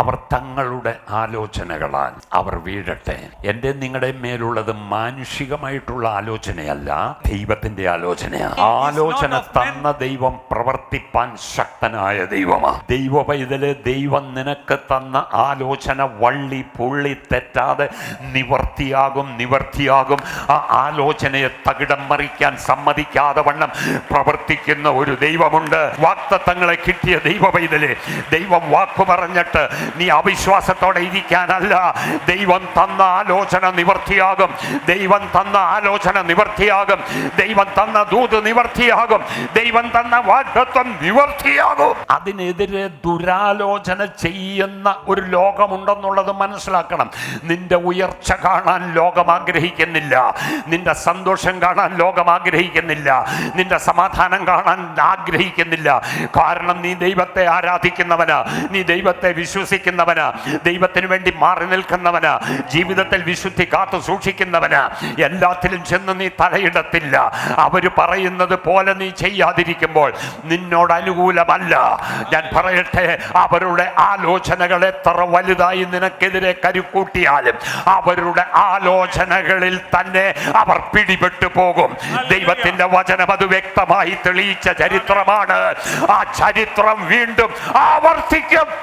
അവർ തങ്ങളുടെ ആലോചനകളാൽ അവർ വീഴട്ടെ. എന്റെ നിങ്ങളുടെ മേലുള്ളത് മാനുഷികമായിട്ടുള്ള ആലോചനയല്ല ദൈവത്തിന്റെ ആലോചനയാണ് ആലോചന തന്ന ദൈവം പ്രവർത്തിപ്പാൻ ശക്തനായ ദൈവമാണ് ദൈവ പൈതൽ ദൈവം നിനക്ക് തന്ന ആലോചന വള്ളി പുള്ളി തെറ്റാതെ നിവർത്തിയാകും നിവർത്തിയാകും. ആ ആലോചനയെ തകിടം മറിക്കാൻ സമ്മതിക്കാതെ വണ്ണം പ്രവർത്തിക്കുന്ന ഒരു ദൈവമുണ്ട്. വാക്തത്വങ്ങളെ കിട്ടിയ ദൈവ പൈതൽ ദൈവം വാക്കു പറഞ്ഞിട്ട് നീ അവിശ്വാസത്തോടെ ഇരിക്കാനല്ല. ദൈവം തന്ന ആലോചന നിവർത്തിയാകും. ദൈവം തന്ന ആലോചന നിവർത്തിയാകും. ദൈവം തന്ന ദൂത് നിവർത്തിയാകും. ദൈവം തന്ന വാഗ്ദത്വം നിവർത്തിയാകും. അതിനെതിരെ ദുരാലോചന ചെയ്യുന്ന ഒരു ലോകമുണ്ടെന്നുള്ളത് മനസ്സിലാക്കണം. നിന്റെ ഉയർച്ച കാണാൻ ലോകം ആഗ്രഹിക്കുന്നില്ല. നിന്റെ സന്തോഷം കാണാൻ ലോകം ആഗ്രഹിക്കുന്നില്ല. നിന്റെ സമാധാനം കാണാൻ ആഗ്രഹിക്കുന്നില്ല. കാരണം നീ ദൈവത്തെ ആരാധിക്കുന്നവനാ. നീ ദൈവത്തെ വിശ്വസിക്കുന്നവനാ ദൈവത്തിന് വേണ്ടി മാറി നിൽക്കുന്നവന് ജീവിതത്തിൽ വിശുദ്ധി കാത്തു സൂക്ഷിക്കുന്നവന് എല്ലാത്തിലും ചെന്ന് നീ തലയിടത്തില്ല. അവർ പറയുന്നത് പോലെ നീ ചെയ്യാതിരിക്കുമ്പോൾ നിന്നോട് അനുകൂലമല്ല. ഞാൻ പറയട്ടെ അവരുടെ ആലോചനകൾ എത്ര വലുതായി നിനക്കെതിരെ കരുക്കൂട്ടിയാലും അവരുടെ ആലോചനകളിൽ തന്നെ അവർ പിടിപെട്ടു പോകും. ദൈവത്തിന്റെ വചനം അത് വ്യക്തമായി തെളിയിച്ച ചരിത്രമാണ്. ആ ചരിത്രം വീണ്ടും ആവർത്തിക്കും.